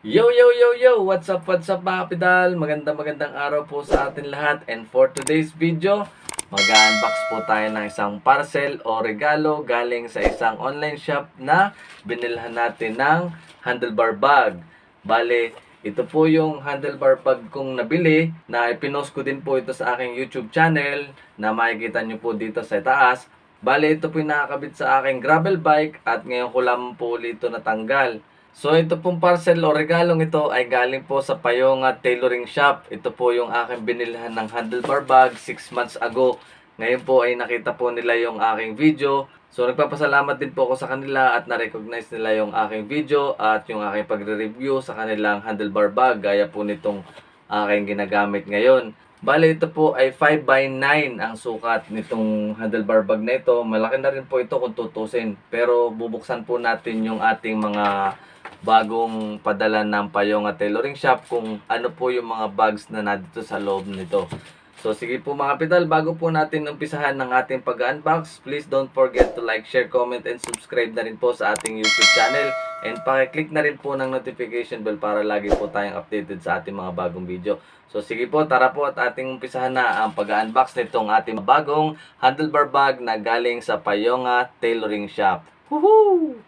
Yo, yo, yo, yo! What's up, what's up mga kapidal? Magandang magandang araw po sa atin lahat. And for today's video, mag-unbox po tayo ng isang parcel o regalo galing sa isang online shop na binilhan natin ng handlebar bag. Bale, ito po yung handlebar bag kong nabili na ipinost ko din po ito sa aking YouTube channel na makikita nyo po dito sa taas. Bale, ito po yung nakakabit sa aking gravel bike at ngayon ko lamang po ulit ito natanggal. So ito pong parcel o regalong ito ay galing po sa Payonga Tailoring Shop. Ito po yung aking binilhan ng handlebar bag 6 months ago. Ngayon po ay nakita po nila yung aking video. So nagpapasalamat din po ako sa kanila at na-recognize nila yung aking video at yung aking pagre-review sa kanilang handlebar bag gaya po nitong aking ginagamit ngayon. Bale, ito po ay 5 by 9 ang sukat nitong handlebar bag na ito. Malaki na rin po ito kung tutusin. Pero bubuksan po natin yung ating mga bagong padala ng Payonga Tailoring Shop kung ano po yung mga bags na nandito sa loob nito. So sige po mga pedal, bago po natin umpisahan ng ating pag-unbox, please don't forget to like, share, comment, and subscribe na rin po sa ating YouTube channel. And pakiclick na rin po ng notification bell para lagi po tayong updated sa ating mga bagong video. So sige po, tara po at ating umpisahan na ang pag-unbox nitong ating bagong handlebar bag na galing sa Payonga Tailoring Shop. Woohoo!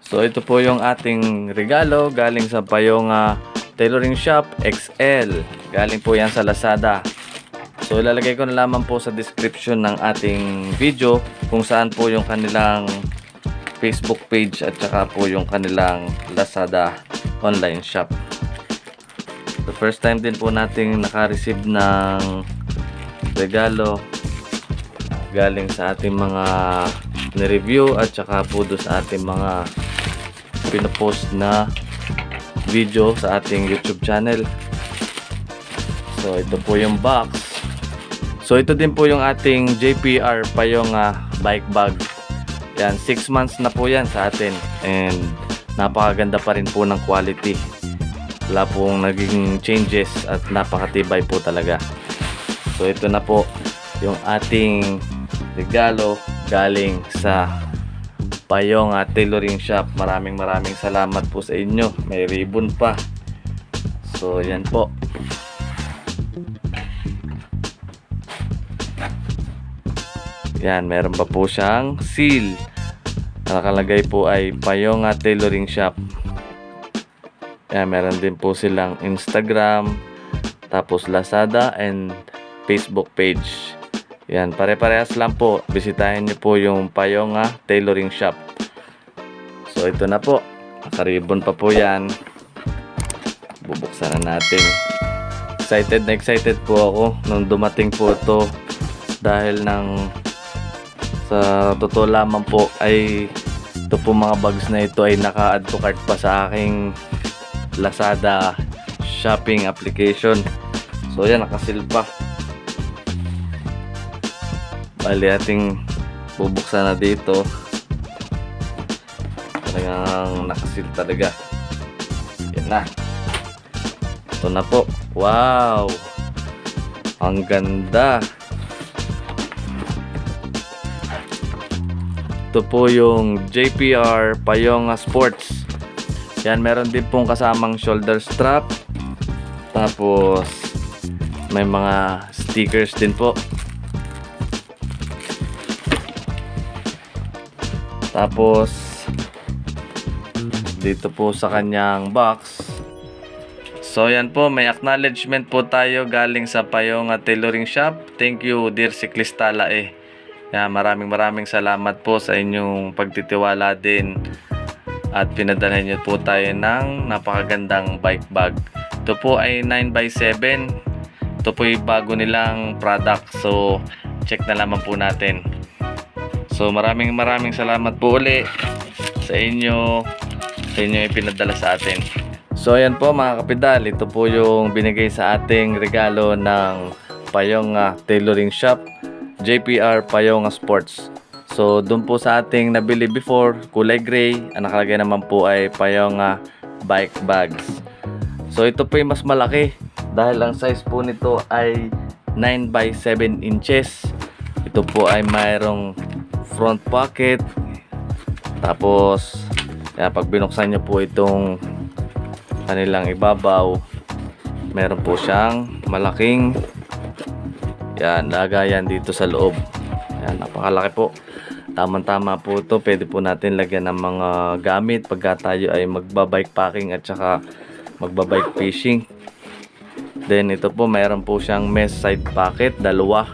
So ito po yung ating regalo galing sa Payonga Tailoring Shop XL. Galing po yan sa Lazada. So ilalagay ko na lamang po sa description ng ating video kung saan po yung kanilang Facebook page at saka po yung kanilang Lazada online shop. The first time din po nating naka-receive ng regalo galing sa ating mga ni-review at saka po do sa ating mga pinopost na video sa ating YouTube channel. So ito po yung box. So ito din po yung ating JPR Payonga bike bag. Yan, 6 months na po yan sa atin and napakaganda pa rin po ng quality. Wala pong naging changes at napakatibay po talaga. So ito na po yung ating regalo galing sa Payonga Tailoring Shop. Maraming maraming salamat po sa inyo. May ribbon pa. So yan po. Yan, meron pa po siyang seal. Nakalagay po ay Payonga Tailoring Shop. Yan, meron din po silang Instagram, tapos Lazada and Facebook page. Yan, pare-parehas lang po. Bisitahin niyo po yung Payonga Tailoring Shop. So, ito na po. Nakaribon pa po yan. Bubuksan na natin. Excited na excited po ako nung dumating po ito. Dahil ng sa totoo lamang po ay ito po mga bags na ito ay naka-add to cart pa sa aking Lazada shopping application. So yan, nakasil pa. Bali ating bubuksan na dito. Talagang nakasil talaga. Yan na. Ito na po. Wow! Ang ganda. Ito po yung JPR Payonga Sports. Yan, meron din pong kasamang shoulder strap. Tapos, may mga stickers din po. Tapos, dito po sa kanyang box. So, yan po, may acknowledgement po tayo galing sa Payonga Tailoring Shop. Thank you, dear Siklistala eh. Yan, maraming maraming salamat po sa inyong pagtitiwala din at pinadala niyo po tayo ng napakagandang bike bag. Ito po ay 9x7. Ito po yung bago nilang product. So, check na lamang po natin. So, maraming maraming salamat po uli sa inyo sa inyo ipinadala sa atin. So, ayan po mga kapidal. Ito po yung binigay sa ating regalo ng Payonga Tailoring Shop. JPR Payonga Sports. So, doon po sa ating nabili before, kulay gray, ang nakalagay naman po ay Payonga Bike Bags. So, ito po yung mas malaki dahil ang size po nito ay 9 by 7 inches. Ito po ay mayroong front pocket. Tapos, kaya pag binuksan nyo po itong kanilang ibabaw, meron po siyang malaking yan, lagayan dito sa loob. Yan, napakalaki po. Tamang-tama po ito. Pwede po natin lagyan ng mga gamit pagka tayo ay magbabike packing at saka magbabike fishing. Then ito po, mayroon po siyang mesh side pocket, dalawa.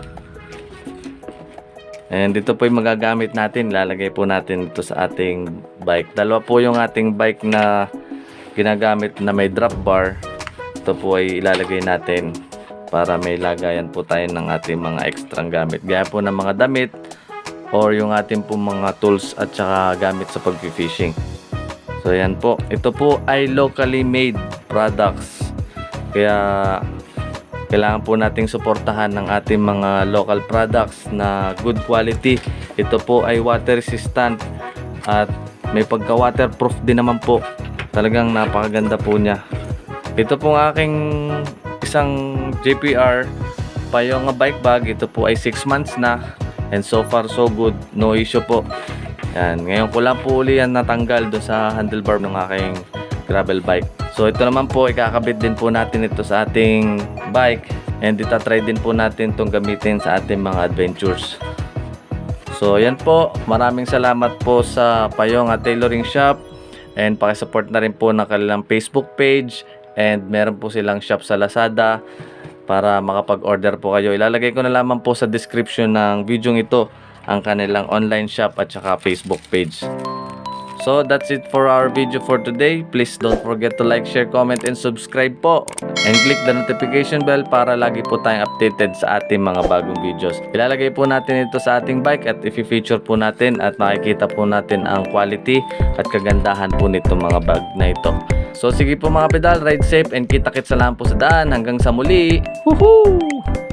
And dito po yung magagamit natin. Lalagay po natin ito sa ating bike. Dalawa po yung ating bike na ginagamit na may drop bar. Ito po ay ilalagay natin para may lagayan po tayo ng ating mga extrang gamit. Gaya po ng mga damit or yung ating po mga tools at saka gamit sa pag-fishing. So yan po. Ito po ay locally made products. Kaya kailangan po nating suportahan ng ating mga local products na good quality. Ito po ay water resistant at may pagka waterproof din naman po. Talagang napakaganda po niya. Ito pong aking isang JPR payong bike bag. Ito po ay 6 months na and so far so good. No issue po. Yan. Ngayon ko lang po uli yan natanggal do sa handlebar ng aking gravel bike. So ito naman po, ikakabit din po natin ito sa ating bike and itatry din po natin itong gamitin sa ating mga adventures. So yan po, maraming salamat po sa Payong at Tailoring Shop and pakisupport na rin po ng kanilang Facebook page and meron po silang shop sa Lazada para makapag-order po kayo. Ilalagay ko na lamang po sa description ng video ito ang kanilang online shop at saka Facebook page. So that's it for our video for today. Please don't forget to like, share, comment, and subscribe po. And click the notification bell para lagi po tayong updated sa ating mga bagong videos. Ilalagay po natin ito sa ating bike at i-feature po natin at makikita po natin ang quality at kagandahan po nitong mga bag na ito. So sige po mga pedal, ride safe and kita-kits na lang po sa daan. Hanggang sa muli. Woohoo!